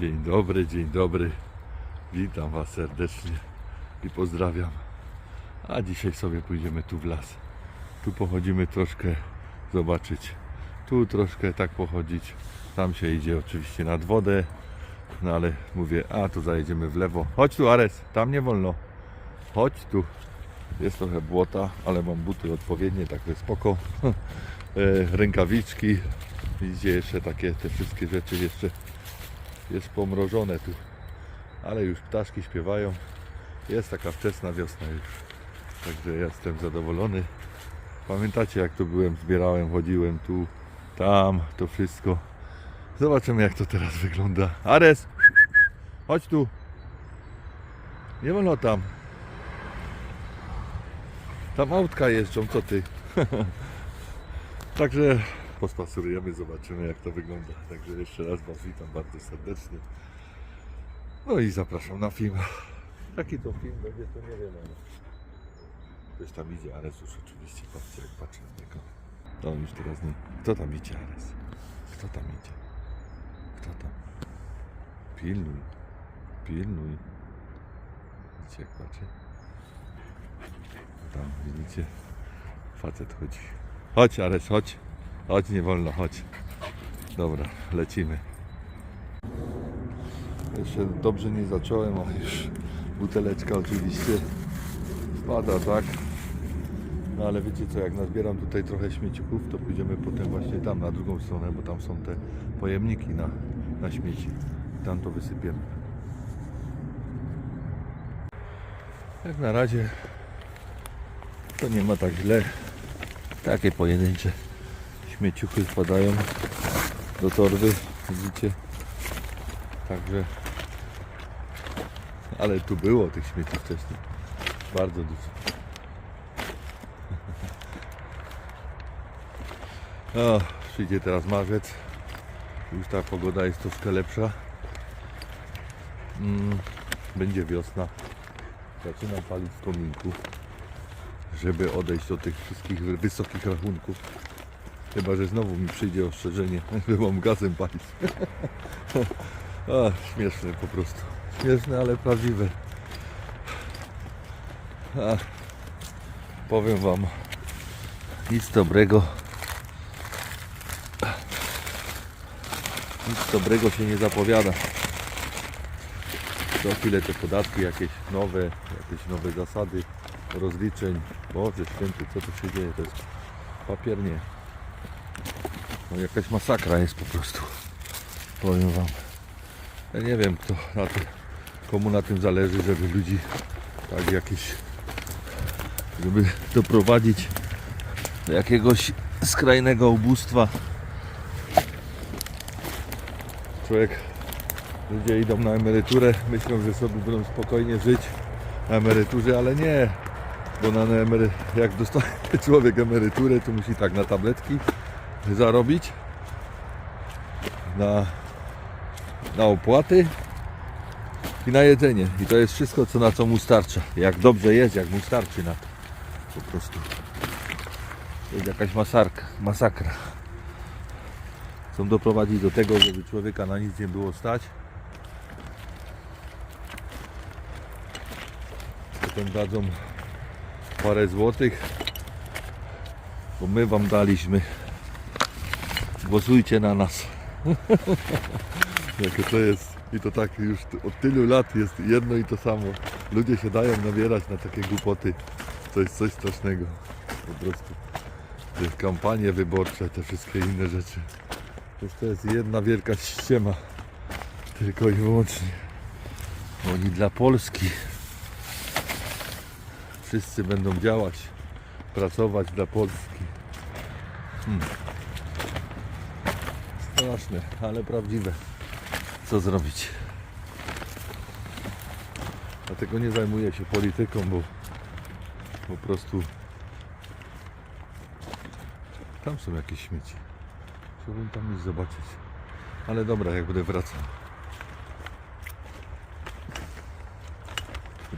Dzień dobry, dzień dobry. Witam Was serdecznie i pozdrawiam. A dzisiaj sobie pójdziemy tu w las. Tu pochodzimy troszkę zobaczyć. Tu troszkę tak pochodzić. Tam się idzie oczywiście nad wodę. No ale mówię, a tu zajedziemy w lewo. Chodź tu Ares, tam nie wolno. Chodź tu. Jest trochę błota, ale mam buty odpowiednie, także spoko. E, Rękawiczki. Widzicie jeszcze takie te wszystkie rzeczy jeszcze jest pomrożone tu. Ale już ptaszki śpiewają. Jest taka wczesna wiosna już. Także jestem zadowolony. Pamiętacie jak to byłem, zbierałem, chodziłem tu, tam, to wszystko. Zobaczymy jak to teraz wygląda. Ares! Chodź tu! Nie wolno tam. Tam autka jeżdżą, co ty? Także pospacerujemy, zobaczymy jak to wygląda. Także jeszcze raz Was witam bardzo serdecznie. No i zapraszam na film. Jaki to film będzie, to nie wiem, ktoś tam idzie, Ares już oczywiście, patrzcie jak patrzę na niego. To już teraz nie. Kto tam idzie, Ares? Kto tam idzie? Kto tam? Pilnuj, pilnuj. Widzicie jak patrzę? Tam, widzicie? Facet chodzi. Chodź, Ares, chodź. Chodź, nie wolno, chodź. Dobra, lecimy. Jeszcze dobrze nie zacząłem, a już buteleczka oczywiście spada, tak? No ale wiecie co, jak nazbieram tutaj trochę śmieciuchów, to pójdziemy potem właśnie tam, na drugą stronę, bo tam są te pojemniki na, na śmieci. Tam to wysypiemy. Jak na razie to nie ma tak źle. Takie pojedyncze śmieciuchy wpadają do torby, widzicie? Także ale tu było tych śmieci wcześniej. Bardzo dużo. O, przyjdzie teraz marzec. Już ta pogoda jest troszkę lepsza. Mm, będzie wiosna. Zaczynam palić w kominku, żeby odejść od tych wszystkich wysokich rachunków. Chyba, że znowu mi przyjdzie ostrzeżenie, że mam gazem palić. A, śmieszne po prostu. Śmieszne, ale prawdziwe. A, powiem Wam, nic dobrego. Nic dobrego się nie zapowiada. Co chwilę te podatki jakieś nowe, jakieś nowe zasady rozliczeń. Boże święty, co tu się dzieje? To jest papiernie. No jakaś masakra jest po prostu. Powiem Wam. Ja nie wiem kto na tym, komu na tym zależy, żeby ludzi tak jakieś żeby doprowadzić do jakiegoś skrajnego ubóstwa. Człowiek, ludzie idą na emeryturę, myślą, że sobie będą spokojnie żyć na emeryturze, ale nie, bo na emery, jak dostaje człowiek emeryturę, to musi tak na tabletki zarobić, na na opłaty i na jedzenie. I to jest wszystko, co na co mu starcza. Jak dobrze jest, jak mu starczy na to. Po prostu. To jest jakaś masarka, masakra. Chcą doprowadzić do tego, żeby człowieka na nic nie było stać. Potem dadzą parę złotych, bo my wam daliśmy. Głosujcie na nas. Jakie to jest i to tak już od tylu lat jest jedno i to samo. Ludzie się dają nabierać na takie głupoty. To jest coś strasznego. Po prostu. Kampanie wyborcze, te wszystkie inne rzeczy. To jest jedna wielka ściema. Tylko i wyłącznie. Oni dla Polski. Wszyscy będą działać, pracować dla Polski. Hmm. Straszne, ale prawdziwe co zrobić. Dlatego nie zajmuję się polityką, bo po prostu tam są jakieś śmieci. Chciałbym tam iść zobaczyć. Ale dobra, jak będę wracał.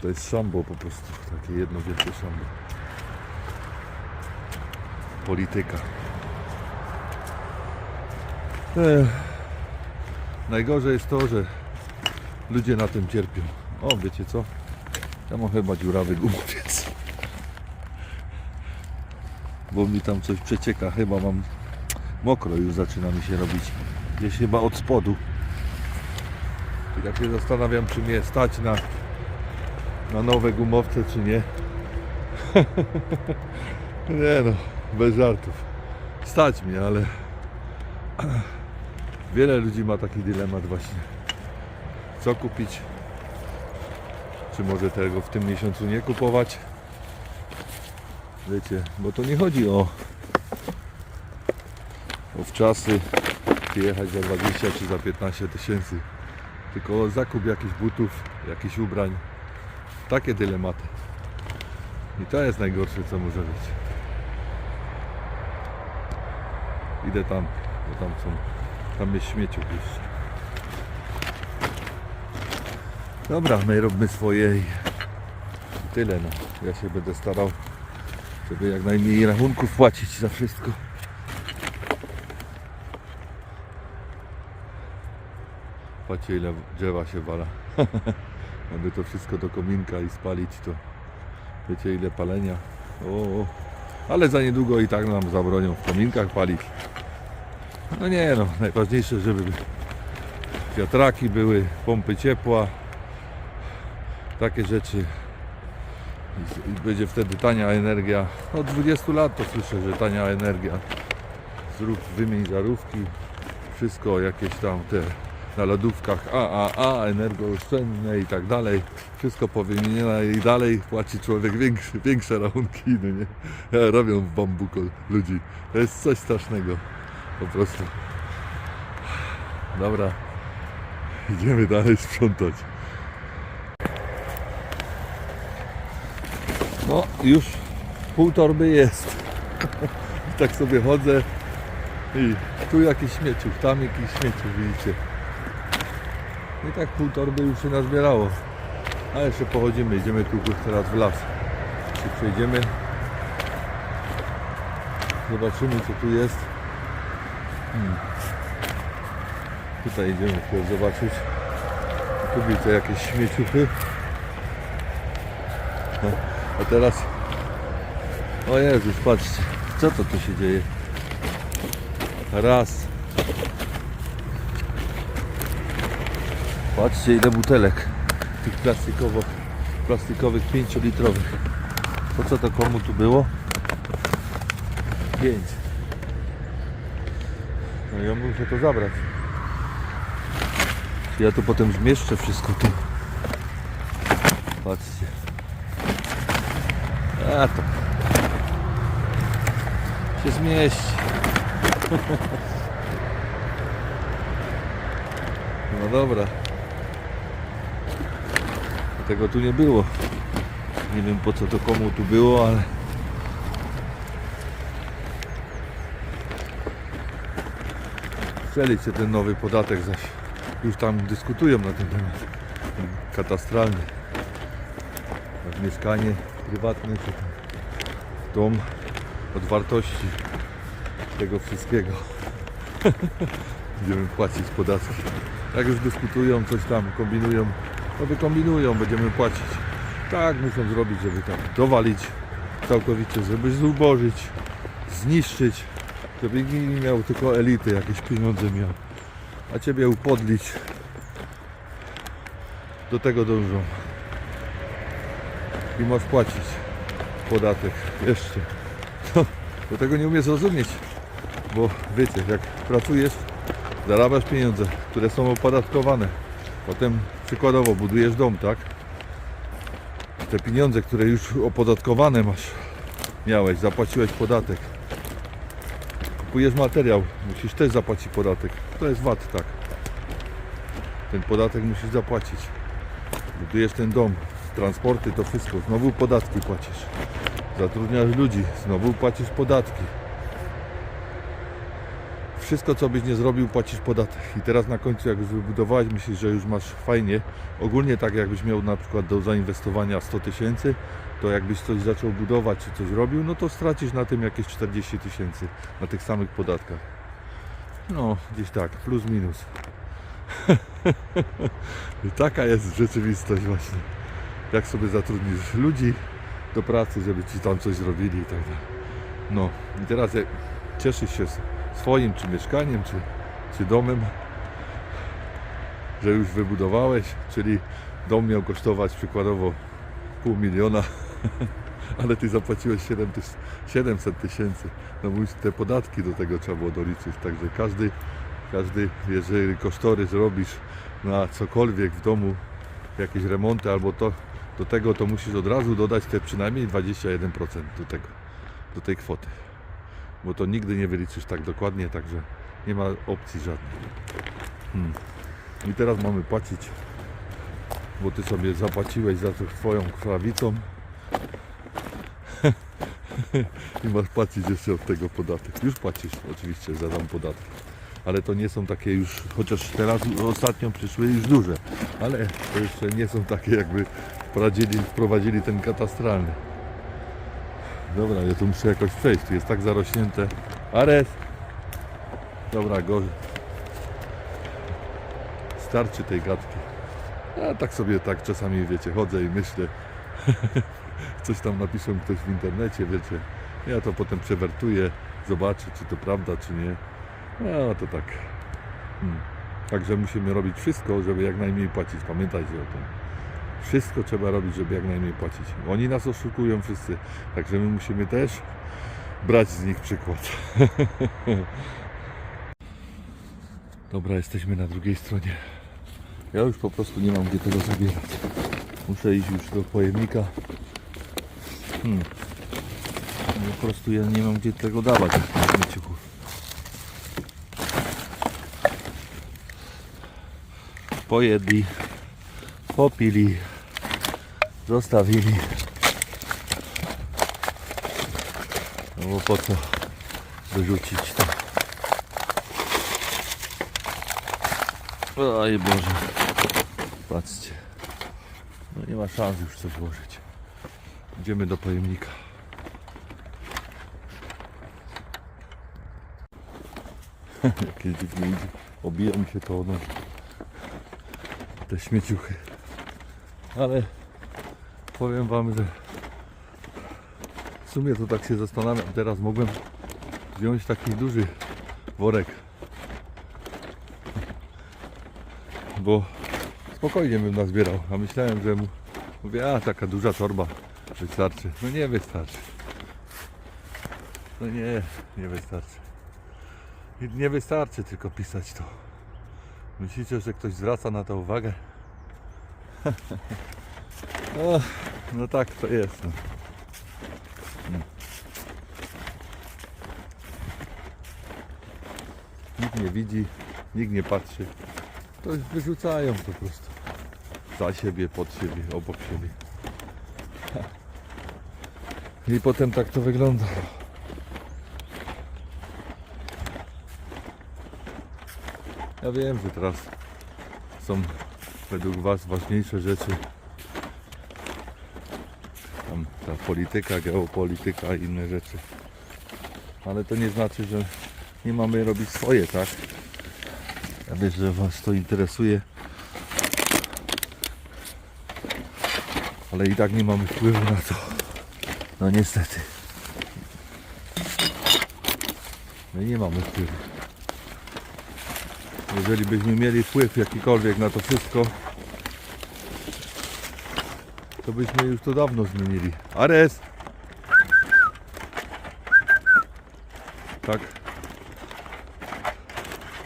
To jest szambo po prostu, takie jedno wielkie szambo. Polityka. Najgorzej jest to, że ludzie na tym cierpią. O, wiecie co? Ja mam chyba dziurawy gumowiec. Bo mi tam coś przecieka, chyba mam mokro już zaczyna mi się robić. Gdzieś chyba od spodu. Tak się zastanawiam, czy mnie stać na, na nowe gumowce, czy nie. nie no, bez żartów. Stać mnie, ale wiele ludzi ma taki dylemat właśnie. Co kupić? Czy może tego w tym miesiącu nie kupować? Wiecie, bo to nie chodzi o, o wczasy, czy jechać za 20 czy za 15 tysięcy, tylko zakup jakichś butów, jakichś ubrań. Takie dylematy. I to jest najgorsze, co może być. Idę tam, bo tam są, tam jest śmieciów jeszcze. Dobra, my robimy swoje i i tyle no. Ja się będę starał, żeby jak najmniej rachunków płacić za wszystko. Patrzcie ile drzewa się wala. Aby to wszystko do kominka i spalić to wiecie ile palenia. O, o. Ale za niedługo i tak nam zabronią w kominkach palić. No nie no, najważniejsze, żeby wiatraki były, pompy ciepła, takie rzeczy. I będzie wtedy tania energia. Od 20 lat to słyszę, że tania energia. Zrób, wymień żarówki, wszystko jakieś tam te na lodówkach AAA, energooszczędne i tak dalej. Wszystko powymienione i dalej płaci człowiek większe rachunki, no nie? Robią w bambuko ludzi. To jest coś strasznego. Po prostu. Dobra. Idziemy dalej sprzątać. No, już pół torby jest. I tak sobie chodzę i tu jakieś śmieciów, tam jakiś śmieciów, widzicie. I tak pół torby już się nazbierało. A jeszcze pochodzimy, idziemy tu teraz w las. Się przejdziemy. Zobaczymy co tu jest. Hmm. Tutaj idziemy chwilę zobaczyć. Tu widzę jakieś śmieciuchy. No, a teraz... O Jezus, patrzcie. Co to tu się dzieje? Raz. Patrzcie ile butelek. Tych plastikowo, plastikowych 5-litrowych. Po co to komu tu było? 5. No ja muszę to zabrać. Ja tu potem zmieszczę wszystko tu? Patrzcie. A to się zmieści. No dobra. Tego tu nie było. Nie wiem po co to komu tu było, ale strzelić się ten nowy podatek zaś. Już tam dyskutują na ten temat. Katastralny. Jak mieszkanie prywatne czy tam dom od wartości tego wszystkiego. Będziemy płacić podatki. Jak już dyskutują, coś tam kombinują, to wykombinują, będziemy płacić. Tak muszą zrobić, żeby tam dowalić całkowicie, żeby zubożyć, zniszczyć, nikt nie miał tylko elity jakieś pieniądze miał, a ciebie upodlić. Do tego dążą. I masz płacić podatek jeszcze. No, do tego nie umiem zrozumieć, bo wiecie, jak pracujesz, zarabiasz pieniądze, które są opodatkowane. Potem przykładowo budujesz dom, tak? Te pieniądze, które już opodatkowane masz, miałeś, zapłaciłeś podatek. Kupujesz materiał, musisz też zapłacić podatek. To jest VAT, tak. Ten podatek musisz zapłacić. Budujesz ten dom, transporty, to wszystko. Znowu podatki płacisz. Zatrudniasz ludzi, znowu płacisz podatki. Wszystko co byś nie zrobił, płacisz podatek. I teraz na końcu jak już wybudowałeś, myślisz, że już masz fajnie. Ogólnie tak jakbyś miał na przykład do zainwestowania 100 tysięcy, to jakbyś coś zaczął budować czy coś robił, no to stracisz na tym jakieś 40 tysięcy na tych samych podatkach. No, gdzieś tak, plus minus. I taka jest rzeczywistość właśnie. Jak sobie zatrudnisz ludzi do pracy, żeby ci tam coś zrobili i tak dalej. No i teraz jak cieszysz się swoim czy mieszkaniem, czy, czy domem, że już wybudowałeś, czyli dom miał kosztować przykładowo pół miliona, ale ty zapłaciłeś 7 tys- 700 tysięcy. No te podatki do tego trzeba było doliczyć, także każdy, każdy, jeżeli kosztorys robisz na cokolwiek w domu, jakieś remonty albo to, do tego to musisz od razu dodać te przynajmniej 21% do tego, do tej kwoty. Bo to nigdy nie wyliczysz tak dokładnie, także nie ma opcji żadnej. Hmm. I teraz mamy płacić, bo ty sobie zapłaciłeś za to twoją krwawicą i masz płacić jeszcze od tego podatek. Już płacisz oczywiście za tam podatki. Ale to nie są takie już, chociaż teraz ostatnio przyszły już duże, ale to jeszcze nie są takie jakby wprowadzili, wprowadzili ten katastralny. Dobra, ja tu muszę jakoś przejść, tu jest tak zarośnięte. Ares! Dobra, gorzej. Starczy tej gadki. Ja tak sobie tak czasami, wiecie, chodzę i myślę. Coś tam napiszą ktoś w internecie, wiecie. Ja to potem przewertuję, zobaczę, czy to prawda, czy nie. No to tak. Hmm. Także musimy robić wszystko, żeby jak najmniej płacić. Pamiętajcie o tym. Wszystko trzeba robić, żeby jak najmniej płacić. Oni nas oszukują wszyscy. Także my musimy też brać z nich przykład. Dobra, jesteśmy na drugiej stronie. Ja już po prostu nie mam gdzie tego zabierać. Muszę iść już do pojemnika. Hmm. Po prostu ja nie mam gdzie tego dawać na śmieciuchu. Pojedli, popili, zostawili. No bo po co wyrzucić to? Oj Boże, patrzcie. No nie ma szans już coś włożyć. Idziemy do pojemnika. Jakieś dziwnie idzie. Obija mi się to ono. Te śmieciuchy. Ale powiem wam, że w sumie to tak się zastanawiam. Teraz mogłem wziąć taki duży worek. Bo spokojnie bym nazbierał. A myślałem, że mu mówię, a taka duża torba wystarczy. No nie wystarczy. No nie, nie wystarczy. Nie wystarczy tylko pisać to. Myślicie, że ktoś zwraca na to uwagę? no, no tak to jest. No. Mm. Nikt nie widzi, nikt nie patrzy. To wyrzucają po prostu. Za siebie, pod siebie, obok siebie. I potem tak to wygląda. Ja wiem, że teraz są według Was ważniejsze rzeczy. Tam ta polityka, geopolityka i inne rzeczy. Ale to nie znaczy, że nie mamy robić swoje, tak? Ja wiem, że Was to interesuje. Ale i tak nie mamy wpływu na to. No niestety. My nie mamy wpływu. Jeżeli byśmy mieli wpływ jakikolwiek na to wszystko, to byśmy już to dawno zmienili. Ares! Tak.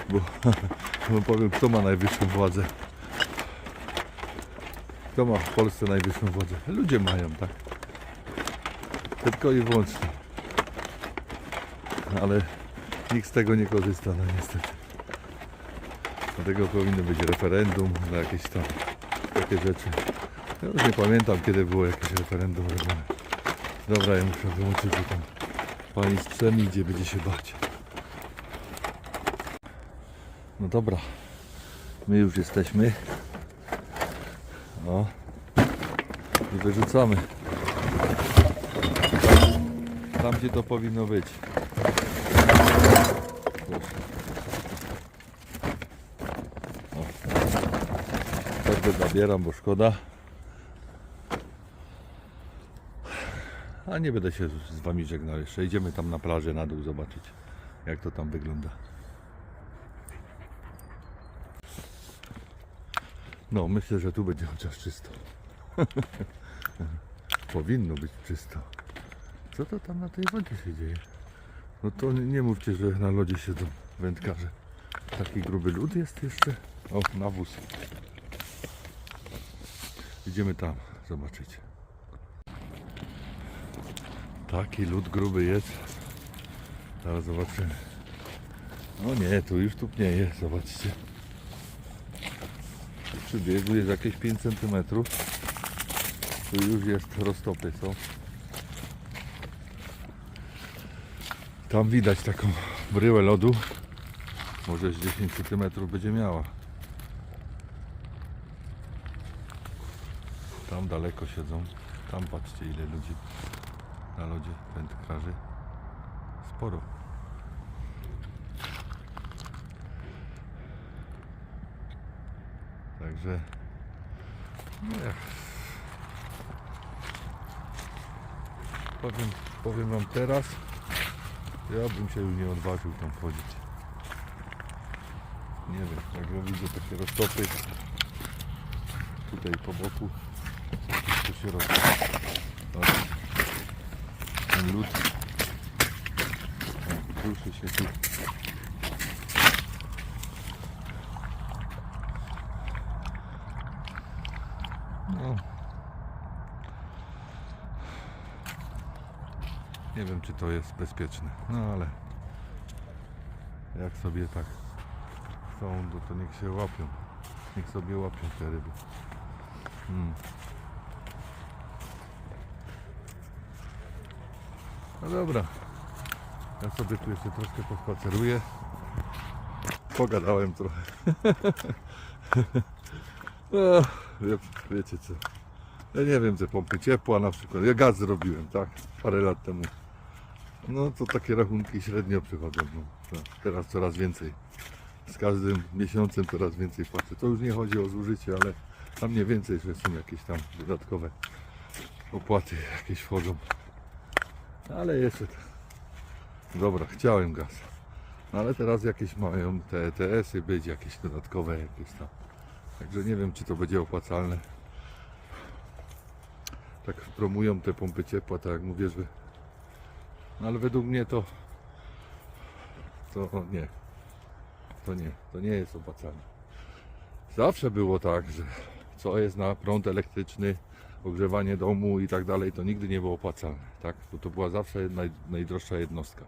Bo, bo powiem, kto ma najwyższą władzę. Kto ma w Polsce najwyższą władzę? Ludzie mają, tak. Tylko i wyłącznie. Ale nikt z tego nie korzysta, no niestety. Dlatego powinno być referendum na jakieś tam takie rzeczy. Ja już nie pamiętam kiedy było jakieś referendum robione. Dobra, ja muszę wyłączyć, bo tam pani z psem idzie, będzie się bać. No dobra, my już jesteśmy. O. I wyrzucamy. Tam gdzie to powinno być. O. torbę zabieram, bo szkoda. A nie będę się z Wami żegnał jeszcze. Idziemy tam na plażę na dół zobaczyć, jak to tam wygląda. No, myślę, że tu będzie chociaż czysto. Powinno być czysto. Co to tam na tej wodzie się dzieje? No to nie, nie mówcie, że na lodzie siedzą wędkarze. Taki gruby lód jest jeszcze. O, nawóz. Idziemy tam zobaczyć. Taki lód gruby jest. Zaraz zobaczymy. No nie, tu już tu pnieje, zobaczcie. Przy biegu jest jakieś 5 cm. Tu już jest roztopy są. Tam widać taką bryłę lodu. Może z 10 cm będzie miała. Tam daleko siedzą. Tam patrzcie ile ludzi na lodzie wędkarzy. Sporo. Także no powiem, powiem wam teraz ja bym się już nie odważył tam wchodzić. Nie wiem, jak ja widzę takie roztopy tutaj po boku tu się robi ten lód. O, ruszy się tu no nie wiem czy to jest bezpieczne no ale jak sobie tak chcą no to niech się łapią niech sobie łapią te ryby Hmm. No dobra. Ja sobie tu jeszcze troszkę pospaceruję. Pogadałem trochę. no, wie, wiecie co. Ja nie wiem, te pompy ciepła na przykład. Ja gaz zrobiłem, tak? Parę lat temu. No to takie rachunki średnio przychodzą. No. Teraz coraz więcej. Z każdym miesiącem coraz więcej płacę. To już nie chodzi o zużycie, ale tam mniej więcej, że są jakieś tam dodatkowe opłaty jakieś wchodzą. Ale jeszcze. Dobra, chciałem gaz. No ale teraz jakieś mają te ETS-y być, jakieś dodatkowe jakieś tam. Także nie wiem czy to będzie opłacalne. Tak promują te pompy ciepła, tak jak mówię, że... Ale według mnie to... To nie. To nie. To nie jest opłacalne. Zawsze było tak, że co jest na prąd elektryczny, ogrzewanie domu i tak dalej, to nigdy nie było opłacalne, tak? Bo to była zawsze naj, najdroższa jednostka.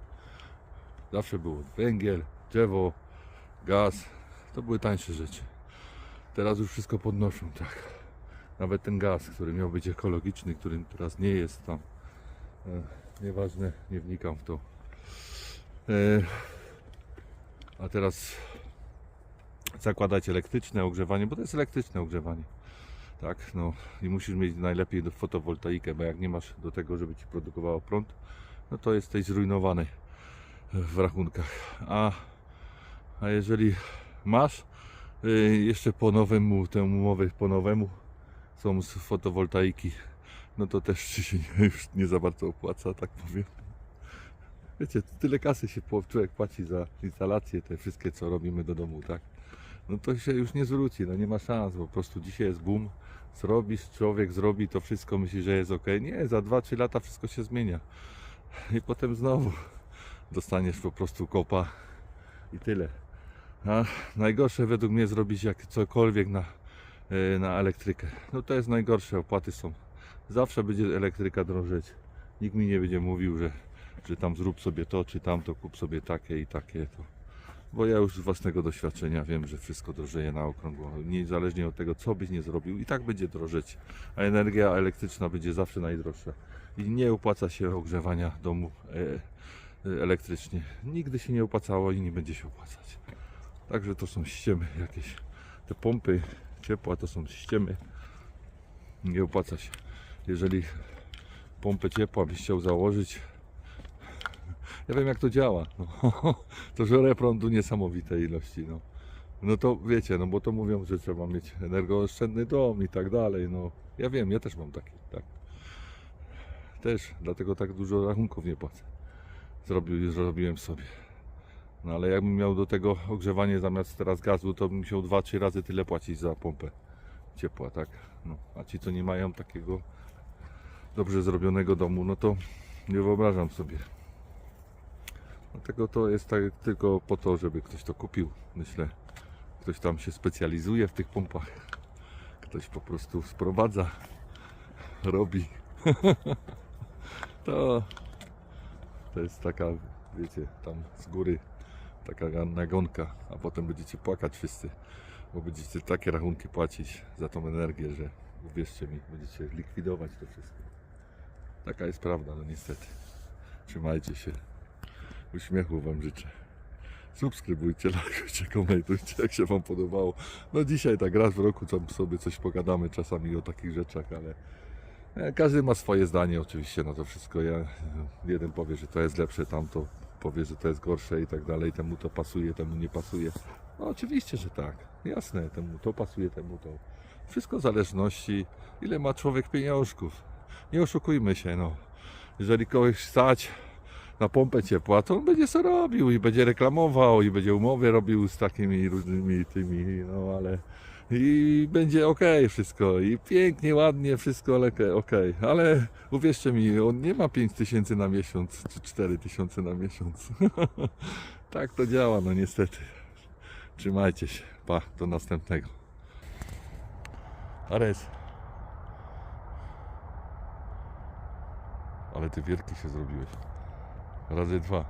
Zawsze było węgiel, drzewo, gaz, to były tańsze rzeczy. Teraz już wszystko podnoszą, tak? Nawet ten gaz, który miał być ekologiczny, którym teraz nie jest tam. E, nieważne, nie wnikam w to. E, a teraz zakładać elektryczne ogrzewanie, bo to jest elektryczne ogrzewanie. Tak, no i musisz mieć najlepiej fotowoltaikę, bo jak nie masz do tego, żeby ci produkowało prąd, no to jesteś zrujnowany w rachunkach. A, a jeżeli masz y, jeszcze po nowemu, tę umowę po nowemu są z fotowoltaiki, no to też ci się nie, już nie za bardzo opłaca, tak powiem. Wiecie, tyle kasy się człowiek płaci za instalacje, te wszystkie co robimy do domu, tak? no to się już nie zwróci, no nie ma szans, po prostu dzisiaj jest boom, zrobisz, człowiek zrobi to wszystko, myśli, że jest ok. Nie, za 2-3 lata wszystko się zmienia. I potem znowu dostaniesz po prostu kopa i tyle. A najgorsze według mnie zrobić jak cokolwiek na, e, na elektrykę. No to jest najgorsze, opłaty są. Zawsze będzie elektryka drożeć. Nikt mi nie będzie mówił, że, że tam zrób sobie to czy tamto, kup sobie takie i takie. To bo ja już z własnego doświadczenia wiem, że wszystko drożeje na okrągło. Niezależnie od tego, co byś nie zrobił, i tak będzie drożeć. A energia elektryczna będzie zawsze najdroższa. I nie opłaca się ogrzewania domu e, e, elektrycznie. Nigdy się nie opłacało i nie będzie się opłacać. Także to są ściemy jakieś. Te pompy ciepła to są ściemy. Nie opłaca się. Jeżeli pompę ciepła byś chciał założyć, ja wiem jak to działa. No. To żre prądu niesamowite ilości. No. No to wiecie, no bo to mówią, że trzeba mieć energooszczędny dom i tak dalej. No ja wiem, ja też mam taki, tak. Też, dlatego tak dużo rachunków nie płacę. Zrobił, zrobiłem sobie. No ale jakbym miał do tego ogrzewanie zamiast teraz gazu, to bym musiał 2-3 razy tyle płacić za pompę ciepła, tak? No, a ci, co nie mają takiego dobrze zrobionego domu, no to nie wyobrażam sobie. Dlatego to jest tak tylko po to, żeby ktoś to kupił, myślę. Ktoś tam się specjalizuje w tych pompach. Ktoś po prostu sprowadza, robi. to, to jest taka, wiecie, tam z góry taka nagonka, a potem będziecie płakać wszyscy, bo będziecie takie rachunki płacić za tą energię, że uwierzcie mi, będziecie likwidować to wszystko. Taka jest prawda, no niestety. Trzymajcie się. Uśmiechu Wam życzę. Subskrybujcie, lajkujcie, komentujcie, jak się Wam podobało. No dzisiaj tak raz w roku tam sobie coś pogadamy czasami o takich rzeczach, ale e, każdy ma swoje zdanie oczywiście na to wszystko. Ja, jeden powie, że to jest lepsze, tamto powie, że to jest gorsze i tak dalej, temu to pasuje, temu nie pasuje. No oczywiście, że tak. Jasne, temu to pasuje, temu to. Wszystko w zależności, ile ma człowiek pieniążków. Nie oszukujmy się, no. Jeżeli kogoś stać na pompę ciepła, to on będzie co robił i będzie reklamował i będzie umowy robił z takimi różnymi tymi, no ale i będzie ok wszystko i pięknie, ładnie wszystko, ale ok, ale uwierzcie mi, on nie ma 5 tysięcy na miesiąc czy 4 tysiące na miesiąc. tak to działa, no niestety. Trzymajcie się, pa, do następnego. Ares. Ale ty wielki się zrobiłeś. Razy dwa.